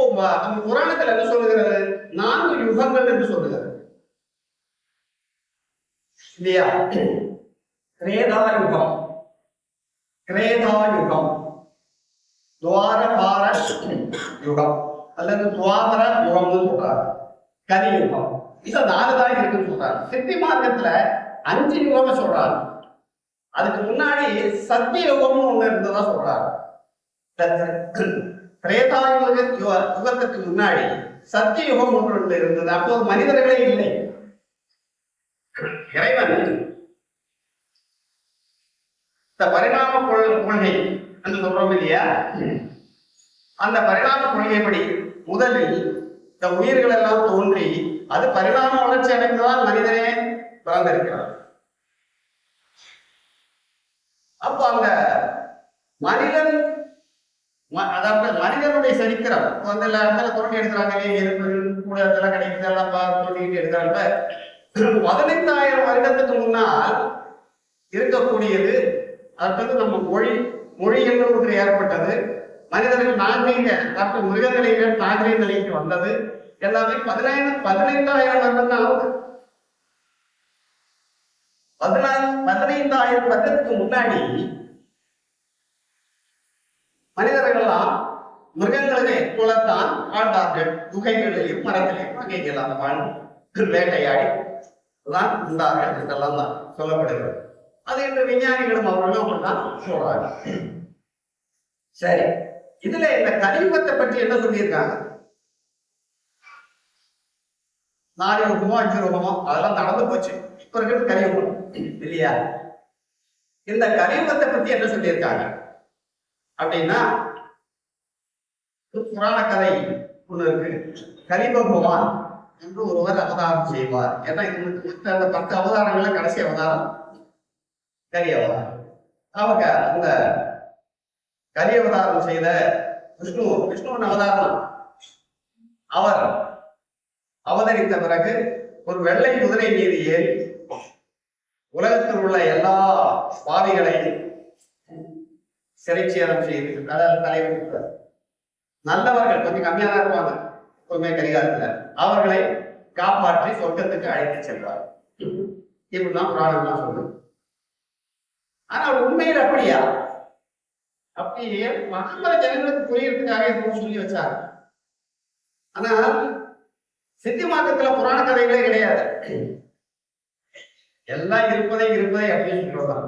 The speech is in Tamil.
இப்போ அந்த புராணத்துல என்ன சொல்லுகிறது நான்கு யுகங்கள் என்று சொல்லுகிறது இல்லையா? கிரேதா யுகம் கிரேதா யுகம். துவாரபார யுகம் அல்லது துவாபர யுகம்னு சொல்றாரு கலியுகம். இது நாலு தான் இருக்குன்னு சொல்றாரு சித்தி மார்க்கத்துல அஞ்சு யுகம் சொல்றாரு அதுக்கு முன்னாடி சத்திய யுகம்னு ஒண்ணு இருந்ததா சொல்றாரு திரேதா யுக யுகத்துக்கு முன்னாடி சத்திய யுகம் ஒன்று இருந்தது. அப்போது மனிதர்களே இல்லை. இறைவன் இந்த பரிணாம கொள்கை என்று சொல்றோம் இல்லையா? அந்த பரிணாம கொள்கைப்படி முதலில் இந்த உயிர்கள் எல்லாம் தோன்றி அது பரிணாம வளர்ச்சி அடைந்துதான் மனிதனே பிறந்திருக்கிறார். அப்போ அந்த மனிதனுடைய சரித்திரம் அந்த இடத்துல தோண்டி எடுக்கிறாங்க. இல்லையா, எறும்புகள் கூட இதெல்லாம் கிடைக்குது எல்லாம் பா- தோண்டிக்கிட்டு எடுக்கிறாங்க பதினைந்தாயிரம் வருடத்துக்கு முன்னால் இருக்கக்கூடியது அடுத்தது நம்ம மொழி மொழி என்று ஒன்று ஏற்பட்டது. மனிதர்கள் நாகரீக அதாவது மிருக நிலையினர் நாகரீக நிலைக்கு வந்தது. எல்லாமே பதினாயிரம் பதினைந்தாயிரம் வருடம் தான் ஆகுது. பதினாறு பதினைந்தாயிரம் வருடத்துக்கு முன்னாடி மனிதர்கள் மிருகங்களை போலத்தான் ஆண்டார்கள். குகைகளிலும் மரத்திலையும் அங்கேயெல்லாம் மண் வேட்டையாடி தான் இருந்தார்கள் இதெல்லாம் தான் சொல்லப்படுகிறது. அது என்று விஞ்ஞானிகளும் அவர்களும் அப்படிதான் சொல்றாங்க. சரி இதுல இந்த கலியுகத்தை பற்றி என்ன சொல்லியிருக்காங்க? நாலு யுகமோ அஞ்சு யுகமோ அதெல்லாம் நடந்து போச்சு. இப்ப இருக்கிறது கலியுகம் இல்லையா? இந்த கலியுகத்தை பத்தி என்ன சொல்லியிருக்காங்க? அப்படின்னா புராண கதை ஒண்ணு இருக்கு. கலிபகவான் என்று ஒருவர் அவதாரம் செய்வார். ஏன்னா இது அந்த பத்து அவதாரங்கள்ல கடைசி அவதாரம். கரி அவதாரம். அவங்க அந்த கரி அவதாரம் செய்த விஷ்ணு விஷ்ணுவின் அவதாரம். அவர் அவதரித்த பிறகு ஒரு வெள்ளை குதிரை மீது ஏறி உலகத்தில் உள்ள எல்லா பாவிகளையும் சிறைச்சேதம் செய்து தலைவர் நல்லவர்கள் கொஞ்சம் கம்மியா தான் இருப்பாங்க. எப்பவுமே கரிகாலத்துல அவர்களை காப்பாற்றி சொர்க்கத்துக்கு அழைத்து செல்வார். இப்படிதான் புராணம்லாம் சொல்லு ஆனா உண்மையில் அப்படியா? அப்படியே மகாமர ஜனங்களுக்கு புரியறதுக்காக எதுவும் சொல்லி வச்சாங்க ஆனா சித்தி மார்க்கத்துல புராண கதைகளே கிடையாது. எல்லாம் இருப்பதை இருப்பதை அப்படின்னு சொல்றதுதான்.